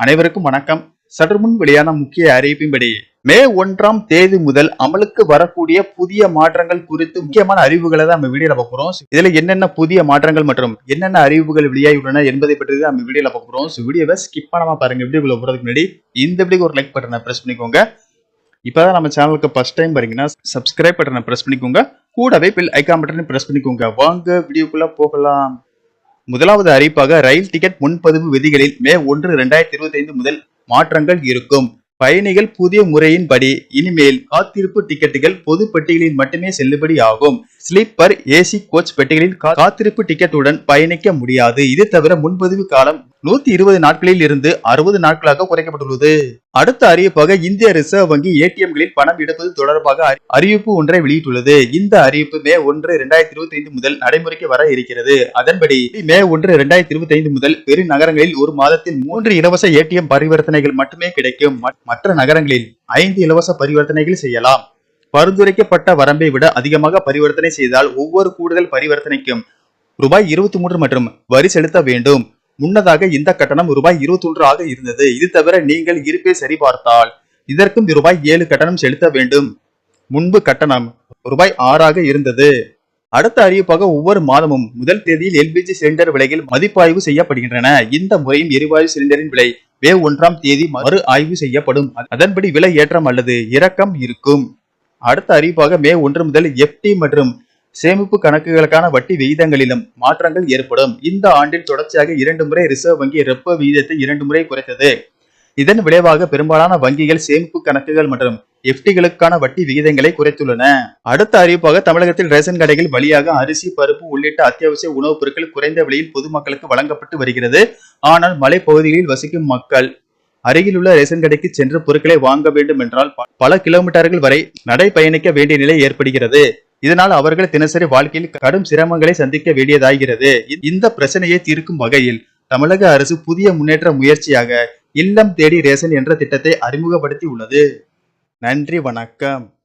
அனைவருக்கும் வணக்கம். சற்று முன் வெளியான முக்கிய அறிவிப்பின்படி மே ஒன்றாம் தேதி முதல் அமலுக்கு வரக்கூடிய புதிய மாற்றங்கள் குறித்து முக்கியமான அறிவுகளை தான் நம்ம வீடியோல பார்க்குறோம் இதுல என்னென்ன புதிய மாற்றங்கள் மற்றும் என்னென்ன அறிவிப்புகள் வெளியாகியுள்ளன என்பதை பற்றி தான் நம்ம வீடியோல பார்க்குறோம் ஸோ வீடியோவை ஸ்கிப் பண்ணாம பாருங்க. வீடியோக்குள்ள போறதுக்கு முன்னாடி இந்த வீடியோக்கு ஒரு லைக் பட்டனை பிரஸ் பண்ணிக்கோங்க. இப்பதான் நம்ம சேனலுக்கு ஃபர்ஸ்ட் டைம் பாருங்கன்னா சப்ஸ்கிரைப் பட்டனை பிரஸ் பண்ணிக்கோங்க. கூடவே பில் ஐக்கான் பட்டனை பிரஸ் பண்ணிக்கோங்க. வாங்க வீடியோக்குள்ள போகலாம். முதலாவது அறிவிப்பாக ரயில் டிக்கெட் முன்பதிவு விதிகளில் மே ஒன்று இரண்டாயிரத்தி இருபத்தி ஐந்து முதல் மாற்றங்கள் இருக்கும். பயணிகள் புதிய முறையின்படி இனிமேல் காத்திருப்பு டிக்கெட்டுகள் பொது பெட்டிகளில் மட்டுமே செல்லுபடி ஆகும். ஸ்லீப்பர் ஏசி கோச் பெட்டிகளில் காத்திருப்பு டிக்கெட்டுடன் பயணிக்க முடியாது. இது தவிர முன்பதிவு காலம் நூத்தி இருபது நாட்களில் இருந்து அறுபது நாட்களாக குறைக்கப்பட்டுள்ளது. அடுத்த அறிவிப்பாக இந்திய ரிசர்வ் வங்கி ஏடிஎம்களில் பணம் எடுப்பது தொடர்பாக அறிவிப்பு ஒன்றை வெளியிட்டுள்ளது. இந்த அறிவிப்பு மே ஒன்று இரண்டாயிரத்தி இருபத்தி ஐந்து முதல் நடைமுறைக்கு வர இருக்கிறது. அதன்படி மே ஒன்று இரண்டாயிரத்தி இருபத்தி ஐந்து முதல் பெரு நகரங்களில் ஒரு மாதத்தில் மூன்று இலவச ஏடிஎம் பரிவர்த்தனைகள் மட்டுமே கிடைக்கும். மற்ற நகரங்களில் ஐந்து இலவச பரிவர்த்தனைகள் செய்யலாம். பரிந்துரைக்கப்பட்ட வரம்பை விட அதிகமாக பரிவர்த்தனை செய்தால் ஒவ்வொரு கூடுதல் பரிவர்த்தனைக்கும் ரூபாய் இருபத்தி மூன்று மற்றும் வரி செலுத்த வேண்டும். முன்னதாக இந்த கட்டணம் ரூபாய் இருபத்தி ஒன்று ஆக இருந்தது. இது தவிர நீங்கள் இருப்பை சரிபார்த்தால் இதற்கும் ரூபாய் ஏழு கட்டணம் செலுத்த வேண்டும். முன்பு கட்டணம் ரூபாய் ஆறாக இருந்தது. அடுத்த அறிவிப்பாக ஒவ்வொரு மாதமும் முதல் தேதியில் எல்பிஜி சிலிண்டர் விலையில் மதிப்பாய்வு செய்யப்படுகின்றன. இந்த முறையும் எரிவாயு சிலிண்டரின் விலை மே ஒன்றாம் தேதி மறு ஆய்வு செய்யப்படும். அதன்படி விலை ஏற்றம் அல்லது இறக்கம் இருக்கும். அடுத்த அறிவிப்பாக மே ஒன்று முதல் எஃப்டி மற்றும் சேமிப்பு கணக்குகளுக்கான வட்டி விகிதங்களிலும் மாற்றங்கள் ஏற்படும். இந்த ஆண்டில் தொடர்ச்சியாக இரண்டு முறை ரிசர்வ் வங்கி ரெப்போ விகிதத்தை இரண்டு முறை குறைத்தது. இதன் விளைவாக பெரும்பாலான வங்கிகள் சேமிப்பு கணக்குகள் மற்றும் எஃப்டிகளுக்கான வட்டி விகிதங்களை குறைத்துள்ளன. அடுத்த அறிவிப்பாக தமிழகத்தில் ரேஷன் கடைகள் வழியாக அரிசி பருப்பு உள்ளிட்ட அத்தியாவசிய உணவுப் பொருட்கள் குறைந்த விலையில் பொதுமக்களுக்கு வழங்கப்பட்டு வருகிறது. ஆனால் மலைப்பகுதிகளில் வசிக்கும் மக்கள் அருகிலுள்ள ரேஷன் கடைக்கு சென்று பொருட்களை வாங்க வேண்டும் என்றால் பல கிலோமீட்டர்கள் வரை நடை பயணிக்க வேண்டிய நிலை ஏற்படுகிறது. இதனால் அவர்கள் தினசரி வாழ்க்கையில் கடும் சிரமங்களை சந்திக்க வேண்டியதாகிறது. இந்த பிரச்சனையை தீர்க்கும் வகையில் தமிழக அரசு புதிய முன்னேற்ற முயற்சியாக இல்லம் தேடி ரேசன் என்ற திட்டத்தை அறிமுகப்படுத்தி உள்ளது நன்றி வணக்கம்.